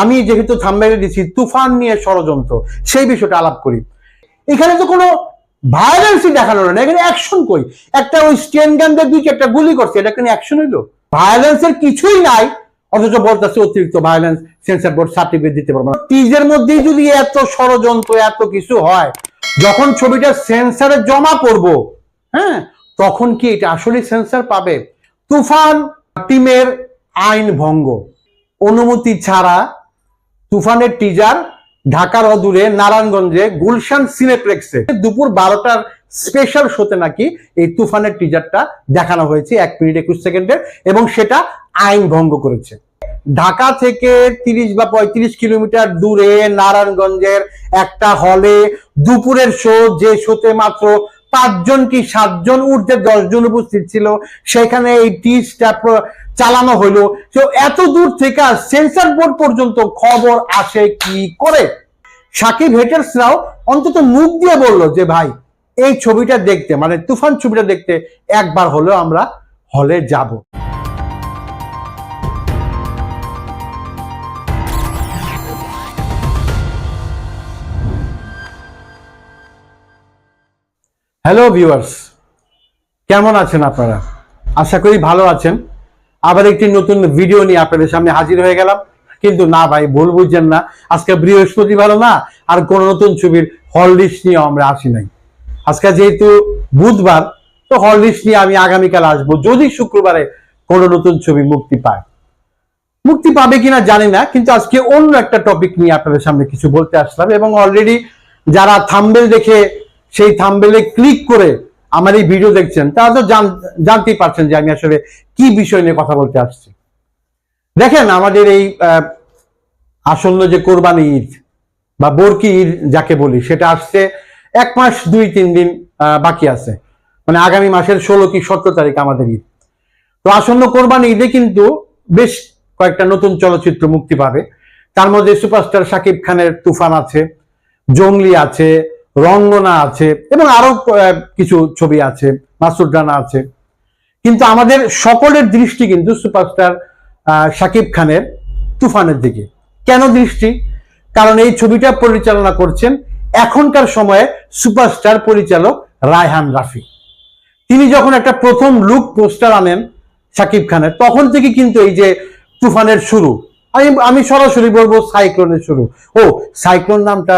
আমি যেহেতু থাম্বেলে দিচ্ছি তুফান নিয়ে ষড়যন্ত্র, সেই বিষয়টা আলাপ করি। এখানে তো কোনো ভায়োলেন্সই দেখানো না, এখানে অ্যাকশন কই? একটা ওই স্টেন গান দিয়ে দুই চারটা গুলি করছে, এটা কোনো অ্যাকশন হইল? ভায়োলেন্সের কিছুই নাই, অথচ বলতেছে অতিরিক্ত ভায়োলেন্স সেন্সার বোর্ড সার্টিফিকেট দিতে পারব না। টিজের মধ্যেই যদি এত ষড়যন্ত্র, এত কিছু হয়, যখন ছবিটা সেন্সারে জমা পড়ব হ্যাঁ তখন কি এটা আসলে সেন্সার পাবে? তুফান, টিমের আইন ভঙ্গ। অনুমতি ছাড়া তুফানের টিজার ঢাকার অদূরে নারায়ণগঞ্জে গুলশান সিনেপ্লেক্সে। দুপুর বারোটার স্পেশাল শোতে নাকি এই তুফানের টিজারটা দেখানো হয়েছে এক মিনিট একুশ সেকেন্ডের, এবং সেটা আইন ভঙ্গ করেছে। ঢাকা থেকে তিরিশ বা পঁয়ত্রিশ কিলোমিটার দূরে নারায়ণগঞ্জের একটা হলে দুপুরের শো যে শোতে মাত্র পাঁচজন কি সাতজন ঊর্ধ্বে দশজন উপস্থিত ছিল? সেখানে এই টিসটা চালানো হলো তো এত দূর থেকে সেন্সার বোর্ড পর্যন্ত খবর আসে কি করে? সাকিব হেটার্সরাও অন্তত মুখ দিয়ে বলল যে, ভাই, এই ছবিটা দেখতে মানে তুফান ছবিটা দেখতে একবার হলেও আমরা হলে যাব। হ্যালো ভিউয়ার্স কেমন আছেন আপনারা? আশা করি ভালো আছেন। আবার একটি নতুন ভিডিও নিয়ে আপনাদের সামনে হাজির হয়ে গেলাম। কিন্তু না ভাই, ভুল বুঝছেন না। আজকে বৃহস্পতিবার না, আর কোন নতুন ছবির হল লিস্ট নিয়ে আমরা আসি নাই। আজকে যেহেতু বুধবার, তো হল লিস্ট নিয়ে আমি আগামীকাল আসব, যদি শুক্রবারে কোন নতুন ছবি মুক্তি পায়। মুক্তি পাবে কিনা জানি না, কিন্তু আজকে অন্য একটা টপিক নিয়ে আপনাদের সামনে কিছু বলতে আসলাম। এবং অলরেডি যারা থাম্বেল দেখে সেই থাম্বেলে ক্লিক করে আমার এই ভিডিও দেখছেন, তারা তো জান- জানতেই পারছেন যে আমি আসলে কি বিষয় নিয়ে কথা বলতে আসছি। দেখেন আমাদের এই আসন্ন যে কোরবানি ঈদ বা বরকি ঈদ যাকে বলি, সেটা আসছে এক মাস দুই তিন দিন বাকি আছে। মানে আগামী মাসের ষোলো কি সতেরো তারিখ আমাদের ঈদ। তো আসন্ন কোরবানি ঈদে কিন্তু বেশ কয়েকটা নতুন চলচ্চিত্র মুক্তি পাবে। তার মধ্যে সুপারস্টার শাকিব খানের তুফান আছে জঙ্গলি আছে রঙ্গনা আছে, এবং আরও কিছু ছবি আছে, মাসুদ রানা আছে। কিন্তু আমাদের সকলের দৃষ্টি কিন্তু সুপারস্টার শাকিব খানের তুফানের দিকে। কেন দৃষ্টি? কারণ এই ছবিটা পরিচালনা করছেন এখনকার সময়ে সুপারস্টার পরিচালক রায়হান রাফি। তিনি যখন একটা প্রথম লুক পোস্টার আনেন শাকিব খানের, তখন থেকে কিন্তু এই যে তুফানের শুরু আমি আমি সরাসরি বলব সাইক্লোনের শুরু। ও, সাইক্লোন নামটা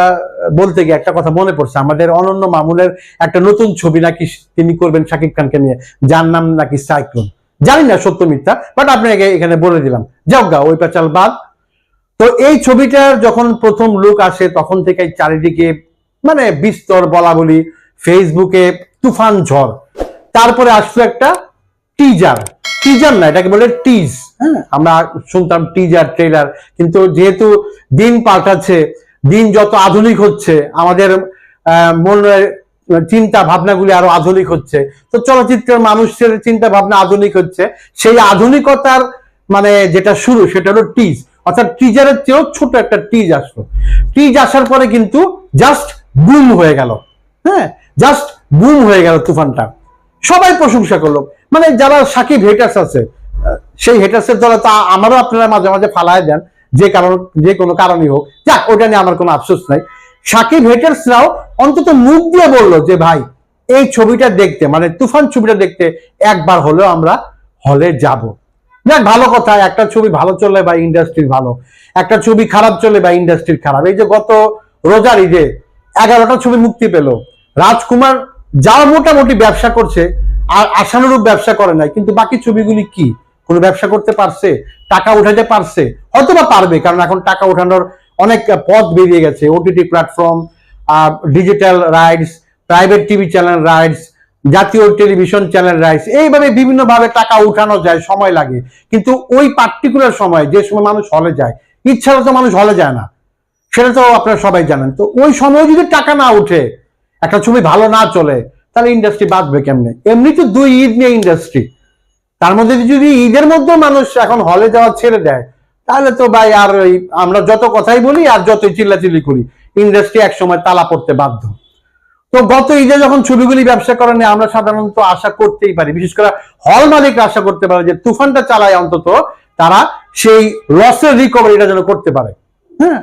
বলতে গিয়ে একটা কথা মনে পড়ছে। আমাদের অনন্য মামুনের একটা নতুন ছবি নাকি তিনি করবেন শাকিব খানকে নিয়ে। যার নাম নাকি সাইক্লোন। জানি না, সত্য মিথ্যা বাট আপনাকে এখানে বলে দিলাম। যাও গা, ওই পেঁচাল বাদ। তো এই ছবিটার যখন প্রথম লুক আসে, তখন থেকে চারিদিকে মানে বিস্তর বলা বলি ফেসবুকে তুফান ঝড়। তারপরে আসলো একটা টিজার টিজার না এটাকে বলে টিজ হ্যাঁ। আমরা শুনতাম টিজার ট্রেলার কিন্তু যেহেতু দিন পাল্টাচ্ছে দিন যত আধুনিক হচ্ছে আমাদের মনের চিন্তা ভাবনাগুলি আরও আধুনিক হচ্ছে। তো চলচ্চিত্রের মানুষের চিন্তা ভাবনা আধুনিক হচ্ছে। সেই আধুনিকতার মানে যেটা শুরু সেটা হলো টিজ অর্থাৎ টিজারের চেয়েও ছোট একটা টিজ আসলো। টিজ আসার পরে কিন্তু জাস্ট বুম হয়ে গেল। হ্যাঁ জাস্ট বুম হয়ে গেল তুফানটা। সবাই প্রশংসা করল। মানে যারা সাকিব হেটার্স আছে, সেই হেটার্সের দলে তা আমারও আপনারা মাঝে মাঝে ফালায় দেন, যে কারণ, যে কোনো কারণই হোক। যাক ওটা নিয়ে আমার কোনো আফসোস নাই। সাকিব হেটার্সরাও অন্তত মুখ দিয়ে বলল যে, ভাই, এই ছবিটা দেখতে মানে তুফান ছবিটা দেখতে একবার হলেও আমরা হলে যাব। দেখ ভালো কথা, একটা ছবি ভালো চলে বা ইন্ডাস্ট্রি ভালো, একটা ছবি খারাপ চলে বা ইন্ডাস্ট্রির খারাপ। এই যে গত রোজার ঈদে এগারোটা ছবি মুক্তি পেল, রাজকুমার যা মোটামুটি ব্যবসা করছে আর আশানুরূপ ব্যবসা করে নাই, কিন্তু বাকি ছবিগুলি কি? কোনো ব্যবসা করতে পারছে? টাকা উঠাতে পারছে? হয়তো বা পারবে, কারণ এখন টাকা ওঠানোর অনেক পথ বেরিয়ে গেছে। OTT platform digital rights private TV channel rights জাতীয় টেলিভিশন চ্যানেল রাইটস এইভাবে বিভিন্ন ভাবে টাকা উঠানো যায়, সময় লাগে। কিন্তু ওই পার্টিকুলার সময় যে সময় মানুষ হলে যায় ইচ্ছাও তো মানুষ হলে যায় না। সেটা তো আপনারা সবাই জানেন। তো ওই সময় যদি টাকা না উঠে, একটা ছবি ভালো না চলে তাহলে ইন্ডাস্ট্রি বাঁচবে কেমনে? এমনি তো দুই ঈদ নিয়ে ইন্ডাস্ট্রি তার মধ্যে যদি ঈদের মধ্যে মানুষ এখন হলে যাওয়া ছেড়ে দেয়, তাহলে তো ভাই আর ওই আমরা যত কথাই বলি আর যতই চিল্লাচিল্লি করি ইন্ডাস্ট্রি এক সময় তালা পড়তে বাধ্য। তো গত ঈদে যখন ছবিগুলি ব্যবসা করে নিয়ে আমরা সাধারণত আশা করতেই পারি, বিশেষ করে হল মালিক আশা করতে পারে যে তুফানটা চালায় অন্তত তারা সেই লসের রিকভারিটা যেন করতে পারে। হ্যাঁ?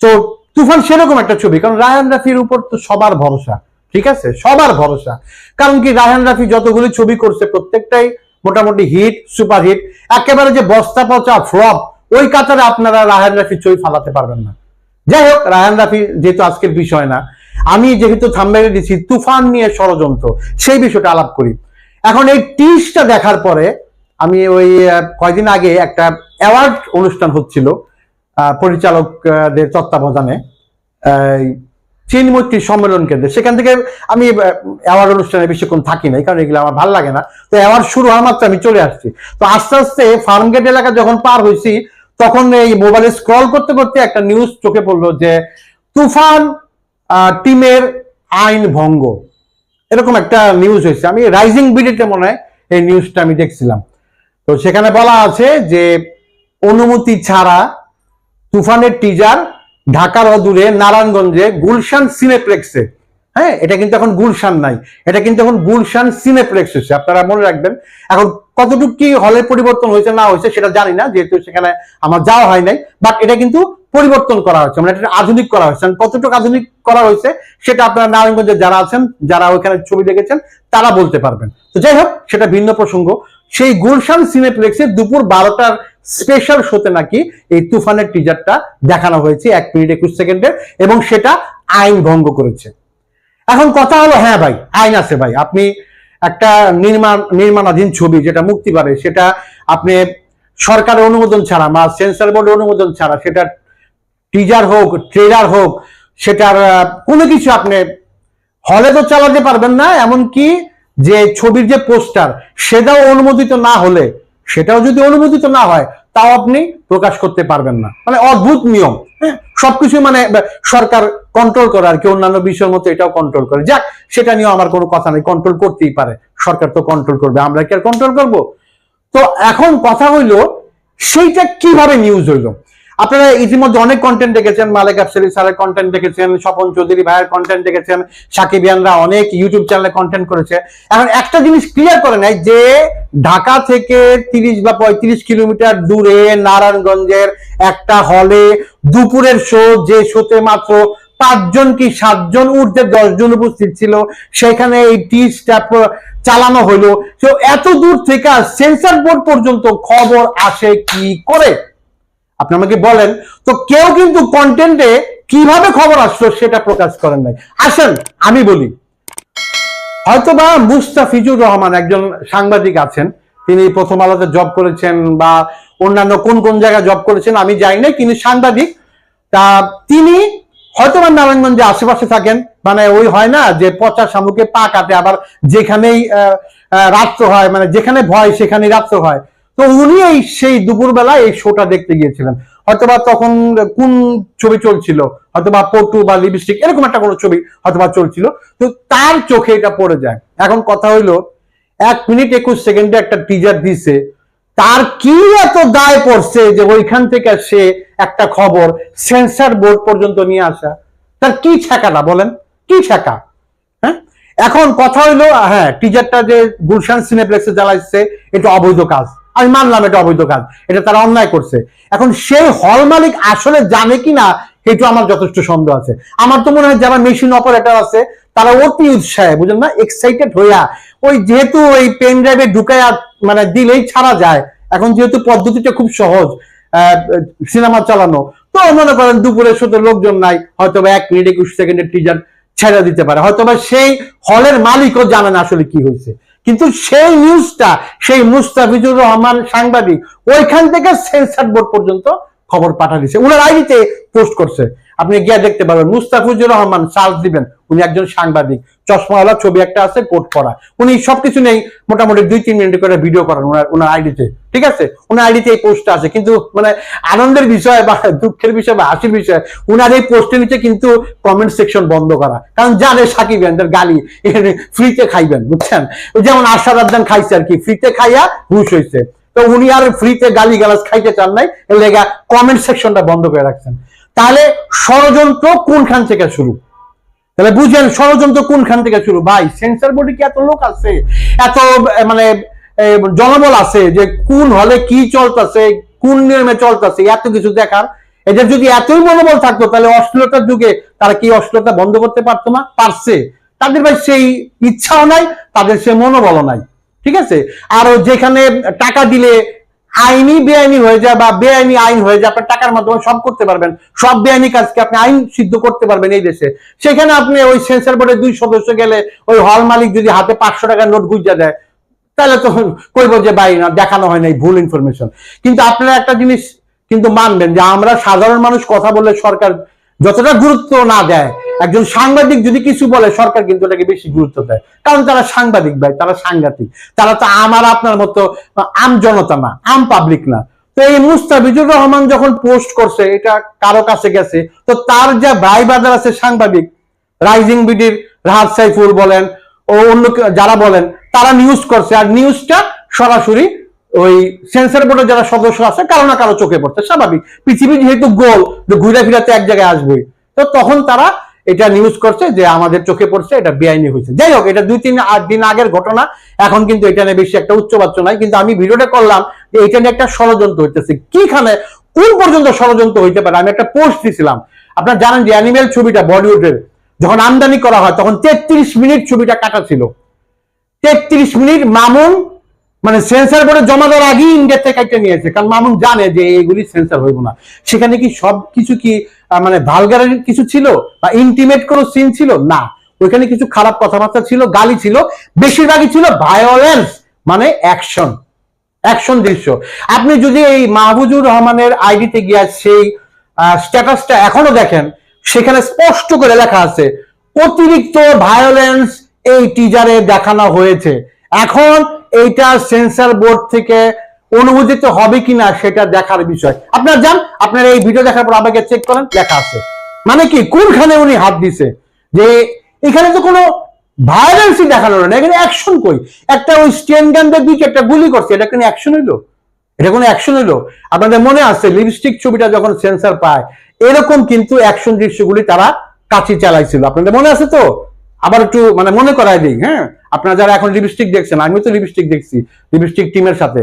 তো তুফান সেরকম একটা ছবি, কারণ রায়ান রাফির উপর তো সবার ভরসা। ঠিক আছে? সবার ভরসা। কারণ কি রায়ান রাফি যতগুলি ছবি করছে, প্রত্যেকটাই মোটামুটি হিট সুপার হিট একেবারে যে বস্তা পচা ফ্লপ ওই কাতারে আপনারা রায়ান রাফির ছবি ফালাতে পারবেন না। যাই হোক রায়ান রাফি যেহেতু আজকের বিষয় না, আমি যেহেতু থাম্বেলে দিচ্ছি তুফান নিয়ে ষড়যন্ত্র, সেই বিষয়টা আলাপ করি। এখন এই টিসটা দেখার পরে আমি ওই কয়দিন আগে একটা অ্যাওয়ার্ড অনুষ্ঠান হচ্ছিল পরিচালকদের তত্ত্বাবধানে। চিনমৈত্রী সম্মেলন কেন্দ্রে। সেখান থেকে আমি অ্যাওয়ার্ড অনুষ্ঠানে বেশিক্ষণ থাকি না কারণে এগুলো আমার ভালো লাগে না। তো অ্যাওয়ার্ড শুরু হওয়ার মাত্র আমি চলে আসছি। তো আস্তে আস্তে ফার্মগেট এলাকা যখন পার হয়েছি, তখন এই মোবাইলে স্ক্রল করতে করতে একটা নিউজ চোখে পড়ল যে তুফান টিমের আইন ভঙ্গ। এরকম একটা নিউজ হয়েছে। আমি রাইজিং বিডিতে মনে হয় এই নিউজটা আমি দেখছিলাম। তো সেখানে বলা আছে যে অনুমতি ছাড়া তুফানের টিজার ঢাকার অদূরে, নারায়ণগঞ্জে গুলশান সিনেপ্লেক্সে। হ্যাঁ এটা কিন্তু এখন গুলশান নাই। এটা কিন্তু এখন গুলশান সিনেপ্লেক্স হচ্ছে। আপনারা মনে রাখবেন, এখন কতটুকু কি হলের পরিবর্তন হয়েছে, না হয়েছে, সেটা জানি না, যেহেতু সেখানে আমার যাওয়া হয় নাই। বাট এটা কিন্তু পরিবর্তন করা হয়েছে মানে এটা আধুনিক করা হয়েছে। কতটুকু আধুনিক করা হয়েছে, সেটা আপনারা নারায়ণগঞ্জে যারা আছেন, যারা ওইখানে ছবি দেখেছেন, তারা বলতে পারবেন। তো যাই হোক, সেটা ভিন্ন প্রসঙ্গ। সেই গুলশান সিনেপ্লেক্সে দুপুর বারোটার স্পেশাল শোতে নাকি এই তুফানের টিজারটা দেখানো হয়েছে এক মিনিট একুশ সেকেন্ডের, এবং সেটা আইন ভঙ্গ করেছে। এখন কথা হলো হ্যাঁ ভাই, আইন আছে ভাই। আপনি একটা নির্মাণ, নির্মাণাধীন ছবি যেটা মুক্তি পাবে, সেটা আপনি সরকারের অনুমোদন ছাড়া, বা সেন্সর বোর্ডের অনুমোদন ছাড়া, সেটা টিজার হোক ট্রেলার হোক, সেটার কোনো কিছু আপনি হলে তো চালাতে পারবেন না, এমনকি যে ছবির যে পোস্টার সেটাও অনুমোদিত না হলে সেটাও যদি অনুমোদিত না হয়, তাও আপনি প্রকাশ করতে পারবেন না। মানে অদ্ভুত নিয়ম। হ্যাঁ? সবকিছু মানে সরকার কন্ট্রোল করে আর কি, অন্যান্য বিষয়ের মতো এটাও কন্ট্রোল করে। যাক, সেটা নিয়েও আমার কোনো কথা নেই কন্ট্রোল করতেই পারে। সরকার তো কন্ট্রোল করবে, আমরা কি আর কন্ট্রোল করব? তো এখন কথা হইল, সেইটা কীভাবে নিউজ হইল? আপনারা ইতিমধ্যে অনেক কন্টেন্ট দেখেছেন, মালেক আফসারি স্যারের কন্টেন্ট দেখেছেন, স্বপন চৌধুরী ভাইয়ের কন্টেন্ট দেখেছেন সাকিবিয়ানরা অনেক ইউটিউব চ্যানেলে কন্টেন্ট করেছে। এখন একটা জিনিস ক্লিয়ার করে নেয় যে, ঢাকা থেকে তিরিশ বা পঁয়ত্রিশ কিলোমিটার দূরে নারায়ণগঞ্জের একটা হলে দুপুরের শো যে শোতে মাত্র পাঁচজন কি সাতজন ঊর্ধ্বে দশজন উপস্থিত ছিল, সেখানে এই টি স্ট্যাপ চালানো হলো তো এত দূর থেকে সেন্সার বোর্ড পর্যন্ত খবর আসে কি করে? আপনি আমাকে বলেন, তো কেউ কিন্তু কন্টেন্টে কীভাবে খবর আসলো সেটা প্রকাশ করেন নাই। আসেন, আমি বলি। হয়তোবা মুস্তাফিজুর রহমান একজন সাংবাদিক আছেন, তিনি প্রথম আলোতে জব করেছেন বা অন্যান্য কোন কোন জায়গায় জব করেছেন, আমি জানি না, তিনি সাংবাদিক। তা তিনি হয়তোবা নারায়ণগঞ্জে আশেপাশে থাকেন মানে ওই হয় না যে পচা শামুকে পা কাটে, আবার যেখানেই রাত্র হয় মানে যেখানে ভয় সেখানেই রাত্র হয়। তো উনি এই সেই দুপুরবেলা এই শোটা দেখতে গিয়েছিলেন। হয়তোবা তখন কোন ছবি চলছিল? হয়তোবা পটু বা লিপস্টিক এরকম একটা কোনো ছবি হয়তোবা চলছিল। তো তার চোখে এটা পড়ে যায়। এখন কথা হইল, এক মিনিট একুশ সেকেন্ডে একটা টিজার দিছে, তার কি এত দায় পড়ছে যে ওইখান থেকে সে একটা খবর সেন্সার বোর্ড পর্যন্ত নিয়ে আসা? তার কি ছেঁকাটা বলেন? কি ছেঁকা হ্যাঁ? এখন কথা হইল হ্যাঁ টিজারটা যে গুলশান সিনেপ্লেক্সে জ্বালাইছে, এটা অবৈধ কাজ। আমি মানলাম এটা অবৈধ কাজ, এটা তারা অন্যায় করছে। এখন সেই হল মালিক আসলে জানে কি না এটা আমার যথেষ্ট সন্দেহ আছে। আমার তো মনে হয় যারা মেশিন অপারেটর আছে, তারা অতি উৎসাহে, বুঝলেন না? এক্সাইটেড হইয়া, ওই যেহেতু ওই পেন ড্রাইভে ঢুকাইয়া মানে দিলেই ছাড়া যায়, এখন যেহেতু পদ্ধতিটা খুব সহজ সিনেমা চালানো, তো মনে করেন দুপুরে শুধু লোকজন নাই হয়তো বা এক মিনিট, একুশ সেকেন্ডের টিজার ছেড়ে দিতে পারে। হয়তো বা সেই হলের মালিকও জানে না আসলে কি হয়েছে। কিন্তু সেই নিউজটা সেই মুস্তাফিজুর রহমান সাংবাদিক ওইখান থেকে সেন্সার বোর্ড পর্যন্ত খবর পাঠা দিছে উনার আইডিতে পোস্ট করছে। আপনি গিয়ে দেখতে পাবেন, মুস্তাফিজুর রহমান সার্চ দিবেন, উনি একজন সাংবাদিক। চশমাওয়ালা ছবি একটা আছে, কোট করা উনি সবকিছু নেই, মোটামুটি দুই, তিন মিনিট করে ভিডিও করেন ওনার ওনার আইডিতে। ঠিক আছে? ওনার আইডিতে এই পোস্টটা আছে। কিন্তু মানে আনন্দের বিষয় বা দুঃখের বিষয় বা হাসির বিষয়, উনার এই পোস্টের নিচে কিন্তু কমেন্ট সেকশন বন্ধ করা। কারণ জানে সাকিব খানদের গালি ফ্রিতে খাইবেন, বুঝছেন? যেমন আশাদ আদান খাইছে আর কি ফ্রিতে খাইয়া হুশ হয়েছে তো উনি আর ফ্রিতে গালি গালাজ খাইতে চান নাই লেগা কমেন্ট সেকশনটা বন্ধ করে রাখছেন। তাহলে ষড়যন্ত্র কোনখান থেকে শুরু? তাহলে বুঝেন ষড়যন্ত্র কোনখান থেকে শুরু? ভাই সেন্সার বোর্ডে কি এত লোক আছে? এত মানে জনবল আছে যে কোন হলে কি চলতেছে, কোন নিয়মে চলতেছে, এত কিছু দেখার? এদের যদি এতই মনোবল থাকতো, তাহলে অশ্লীলতার যুগে তারা কি অশ্লীলতা বন্ধ করতে পারতো না? পারছে। তাদের ভাই সেই ইচ্ছাও নাই, তাদের সে মনোবলও নাই। ঠিক আছে? আর যেখানে টাকা দিলে আইনি বেআইনি হয়ে যায় বা বেআইনি আইন হয়ে যায়, আপনার টাকার মাধ্যমে সব করতে পারবেন। সব বেআইনি কাজকে আপনি আইন সিদ্ধ করতে পারবেন এই দেশে। সেখানে আপনি ওই সেন্সার বোর্ডের দুই সদস্য গেলে ওই হল মালিক যদি হাতে পাঁচশো টাকার নোট গুজা দেয়, তাহলে তো কইবো যে ভাই না, দেখানো হয় নাই, ভুল ইনফরমেশন কিন্তু আপনারা একটা জিনিস কিন্তু মানবেন যে আমরা সাধারণ মানুষ কথা বললে সরকার যতটা গুরুত্ব না দেয় একজন সাংবাদিক যদি কিছু বলে, সরকার কিন্তু এটাকে বেশি গুরুত্ব দেয়। কারণ তারা সাংবাদিক ভাই, তারা সাংঘাতিক। তারা তো আমার আপনার মতো আম জনতা না, আম পাবলিক না। তো এই মুস্তাফিজুর রহমান যখন পোস্ট করছে, এটা কারও কাছে গেছে, তো তার যা ভাই বাজার আছে সাংবাদিক রাইজিং বিডির রাহাত সাইফুল বলেন, ও অন্য যারা বলেন, তারা নিউজ করছে। আর নিউজটা সরাসরি ওই সেন্সর বোর্ডের যারা সদস্য আছে, কারও না কারও চোখে পড়ছে। স্বাভাবিক। পৃথিবী যেহেতু গোল ঘুরে ফিরাতে এক জায়গায় আসবেই তো তখন তারা এটা নিউজ করছে যে আমাদের চোখে পড়ছে, এটা বেআইনি হয়েছে। যাই হোক, এটা দুই তিন আট দিন আগের ঘটনা, এখন কিন্তু এটা নিয়ে বেশি একটা উচ্চবাচ্য নাই, কিন্তু আমি ভিডিওটা করলাম যে এটা নিয়ে একটা ষড়যন্ত্র হইতেছে। কিখানে, কোন পর্যন্ত ষড়যন্ত্র হইতে পারে? আমি একটা পোস্ট দিছিলাম। আপনারা জানেন যে অ্যানিমেল ছবিটা বলিউডের যখন আমদানি করা হয়, তখন তেত্রিশ মিনিট ছবিটা কাটা ছিল। তেত্রিশ মিনিট মামুন মানে সেন্সার বোর্ডে জমা দেওয়ার আগেই ইন্ডিয়া থেকে একটা নিয়েছে কারণ মামুন জানে যে এইগুলি সেন্সার হইব না। সেখানে কি সব কিছু কি মানে ভালগারের কিছু ছিল? বা ইন্টিমেট কোনো সিন ছিল? না। ওইখানে কিছু খারাপ কথাবার্তা ছিল, গালি ছিল। বেশিরভাগই ছিল ভায়োলেন্স মানে অ্যাকশন অ্যাকশন দৃশ্য। আপনি যদি এই মাহবুজুর রহমানের আইডিতে গিয়ে সেই স্ট্যাটাসটা এখনও দেখেন, সেখানে স্পষ্ট করে লেখা আছে, অতিরিক্ত ভায়োলেন্স এই টিজারে দেখানো হয়েছে। এখন এইটা সেন্সর বোর্ড থেকে অনুমোদিত হবে কিনা সেটা দেখার বিষয়। আপনার যান, আপনার এই ভিডিও দেখার পর আমাকে চেক করেন, লেখা আছে। মানে কি? কোনখানে উনি হাত দিছে? যে এখানে তো কোনো ভায়োলেন্সই দেখানো না এখানে অ্যাকশন কই? একটা ওই স্টেন গান একটা গুলি করছে, এটা কোনো অ্যাকশন হইল? এটা কোনো অ্যাকশন হইল? আপনাদের মনে আছে লিপস্টিক ছবিটা যখন সেন্সার পায়, এরকম কিন্তু অ্যাকশন দৃশ্যগুলি তারা কাছে চালাইছিল। আপনাদের মনে আছে তো? আবার একটু মানে মনে করাই দিই হ্যাঁ? আপনারা যারা এখন লিপস্টিক দেখছেন আমি তো লিপস্টিক দেখছি লিপস্টিক টিমের সাথে।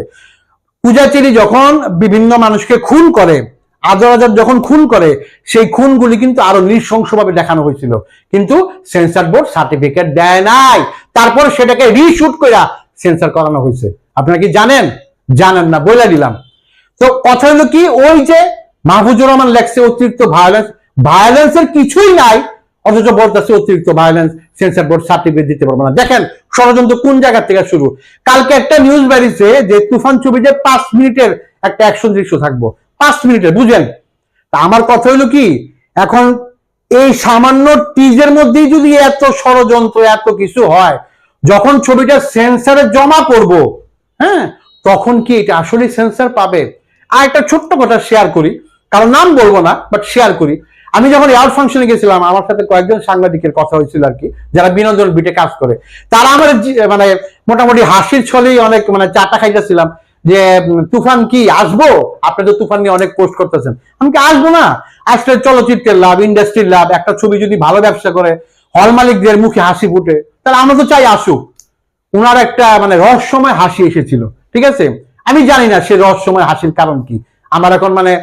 পূজাচেরি যখন বিভিন্ন মানুষকে খুন করে আদর আদর যখন খুন করে, সেই খুনগুলি কিন্তু আরও নৃশংসভাবে দেখানো হয়েছিল। কিন্তু সেন্সার বোর্ড সার্টিফিকেট দেয় নাই। তারপর সেটাকে রিশুট করে সেন্সার করানো হয়েছে। আপনারা কি জানেন? জানেন না বলে দিলাম। তো কথা হলো কি, ওই যে মাহফুজুর রহমান লেখছে অতিরিক্ত ভায়োলেন্স ভায়োলেন্সের কিছুই নাই, অথচ বলতেছে অতিরিক্ত ভায়োলেন্স সেন্সার বোর্ড সার্টিফিকেট দিতে পারব না। দেখেন, ষড়যন্ত্র কোন জায়গা থেকে শুরু? কালকে একটা নিউজ বেরিয়েছে যে তুফান ছবিতে পাঁচ মিনিটের একটা অ্যাকশন দৃশ্য থাকব। পাঁচ মিনিটের, বুঝেন? তা আমার কথা হলো কি, এখন এই সামান্য টিজের মধ্যেই যদি এত ষড়যন্ত্র, এত কিছু হয়, যখন ছবিটা সেন্সারে জমা করব হ্যাঁ তখন কি এটা আসলে সেন্সার পাবে? আর একটা ছোট্ট কথা শেয়ার করি, কারণ নাম বলব না বাট শেয়ার করি। আমি যখন এয়ার ফাংশনে গেছিলাম, আমার সাথে কয়েকজন সাংবাদিকের কথা হয়েছিল আর কি, যারা বিনোদন বিটে কাজ করে। তারা আমার মানে মোটামুটি হাসির ছলেই অনেক মানে চাটা খাইতেছিলাম যে তুফান কি, আসব? আপনি তো তুফান নিয়ে অনেক পোস্ট করতেছেন। আমি কি, আসব না? আসলে চলচ্চিত্রের লাভ ইন্ডাস্ট্রির লাভ, একটা ছবি যদি ভালো ব্যবসা করে হল মালিকদের মুখে হাসি ফুটে, তাহলে আমরা তো চাই আসুক। ওনার একটা মানে রহস্যময় হাসি এসেছিল, ঠিক আছে? আমি জানি না সে রহস্যময় হাসির কারণ কি। আমার এখন মানে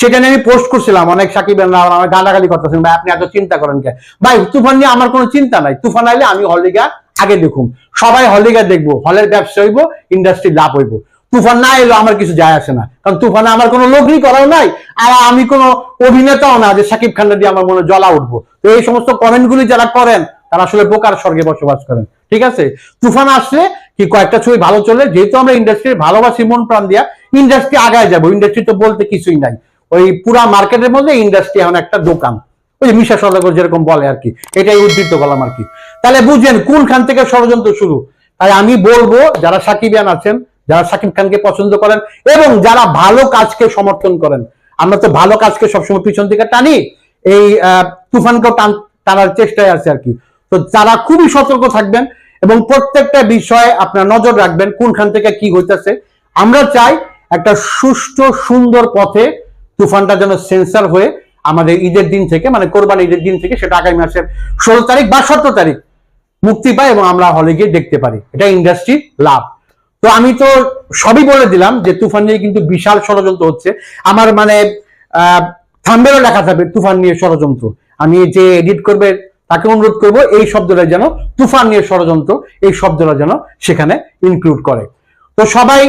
সেটা নিয়ে আমি পোস্ট করছিলাম, অনেক সাকিব আমার গালাগালি করতেছেন। ভাই, আপনি এত চিন্তা করেন কে ভাই, তুফান নিয়ে আমার কোনো চিন্তা নাই। তুফান আইলে আমি হলিগা আগে দেখুম। সবাই হলিগা দেখব, হলের ব্যবসা হইব ইন্ডাস্ট্রি লাভ হইব। তুফান না এলো আমার কিছু যায় আসে না। কারণ তুফানে আমার কোনো লোকরি করাও নাই, আর আমি কোনো অভিনেতাও না যে সাকিব খানটা দিয়ে আমার মনে জ্বলা উঠবো। তো এই সমস্ত কমেন্টগুলি যারা করেন, তারা আসলে বোকার স্বর্গে বসবাস করেন। ঠিক আছে? তুফান আসলে কি কয়েকটা ছবি ভালো চলে? যেহেতু আমরা ইন্ডাস্ট্রির ভালোবাসি, মন প্রাণ দিয়া ইন্ডাস্ট্রি আগায় যাব। ইন্ডাস্ট্রি তো বলতে কিছুই নাই। ওই পুরা মার্কেটের মধ্যে ইন্ডাস্ট্রি এখন একটা দোকান। ওই মিশা সদাগর যেরকম বলে আর কি, এটাই উদ্ধৃত করলাম আর কি। তাহলে বুঝেন কোনখান থেকে ষড়যন্ত্র শুরু। তাই আমি বলব, যারা সাকিবিয়ান আছেন, যারা সাকিব খানকে পছন্দ করেন, এবং যারা ভালো কাজকে সমর্থন করেন, আমরা তো ভালো কাজকে সবসময় পিছন থেকে টানি, এই টান, টানার চেষ্টায় আছে আর কি। তো তারা খুবই সতর্ক থাকবেন, এবং প্রত্যেকটা বিষয়ে আপনার নজর রাখবেন কোনখান থেকে কি হইতেছে। আমরা চাই একটা সুষ্ঠু, সুন্দর পথে তুফানটা যেন সেন্সার হয়ে আমাদের ঈদের দিন থেকে মানে কোরবানি ঈদের দিন থেকে সেটা আগামী মাসের ষোলো তারিখ বা সতেরো তারিখ মুক্তি পায় এবং আমরা হলে গিয়ে দেখতে পারি। এটা ইন্ডাস্ট্রি লাভ। তো আমি তো সবই বলে দিলাম যে তুফান নিয়ে কিন্তু বিশাল ষড়যন্ত্র হচ্ছে। আমার মানে থাম্বেরও লেখা থাকবে তুফান নিয়ে ষড়যন্ত্র। আমি যে এডিট করবে তাকে অনুরোধ করব, এই শব্দটা যেন তুফান নিয়ে ষড়যন্ত্র, এই শব্দটা যেন সেখানে ইনক্লুড করে। তো সবাই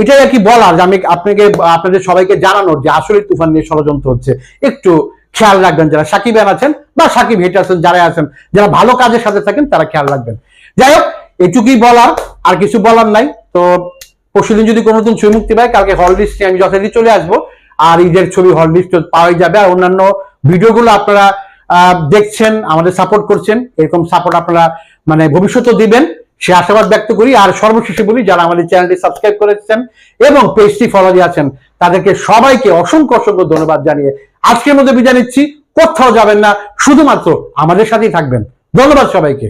এটাই আর কি বলার যে আমি আপনাকে, আপনাদের সবাইকে জানানোর যে আসলে তুফান নিয়ে ষড়যন্ত্র হচ্ছে, একটু খেয়াল রাখবেন যারা সাকিব আছেন বা সাকিব হেট আছেন, যারা আছেন, যারা ভালো কাজের সাথে থাকেন, তারা খেয়াল রাখবেন। যাই হোক, এটুকুই বলার, আর কিছু বলার নাই। তো পরশুদিন যদি কোনো নতুন ছবি মুক্তি পায়, কালকে হল লিস্টে আমি যথারীতি চলে আসব। আর ঈদের ছবি, হল লিস্ট পাওয়াই যাবে। আর অন্যান্য ভিডিওগুলো আপনারা দেখছেন, আমাদের সাপোর্ট করছেন, এরকম সাপোর্ট আপনারা মানে ভবিষ্যতে দিবেন। সে আশাবাদ ব্যক্ত করি, আর সর্বশেষে বলি, যারা আমাদের চ্যানেলটি সাবস্ক্রাইব করেছেন এবং পেজটি ফলো দিয়েছেন তাদেরকে সবাইকে অসংখ্য অসংখ্য ধন্যবাদ জানিয়ে আজকের মধ্যে বিদায় নিচ্ছি। কোথাও যাবেন না, শুধুমাত্র আমাদের সাথেই থাকবেন। ধন্যবাদ সবাইকে।